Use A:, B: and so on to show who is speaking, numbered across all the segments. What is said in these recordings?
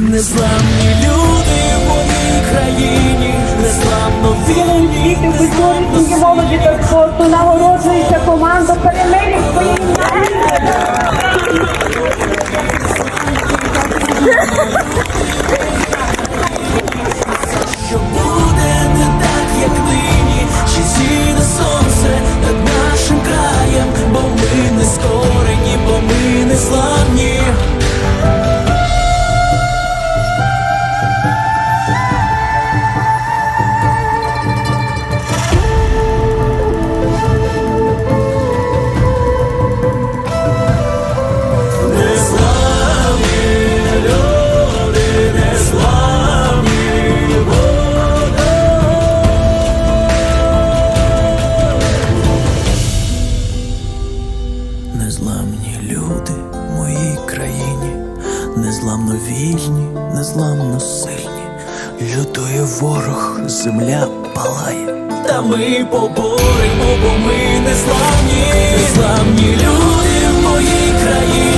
A: Незламні люди в моїй країні, незламно вільні, незламно
B: молоді та спорту нагороджується команда перемирів своїй
A: що Лютує ворог, земля палає. Та ми поборемо, бо ми не славні, славні люди в моїй країні,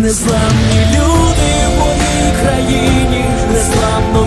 A: Незламні люди в моїй країні, незламно.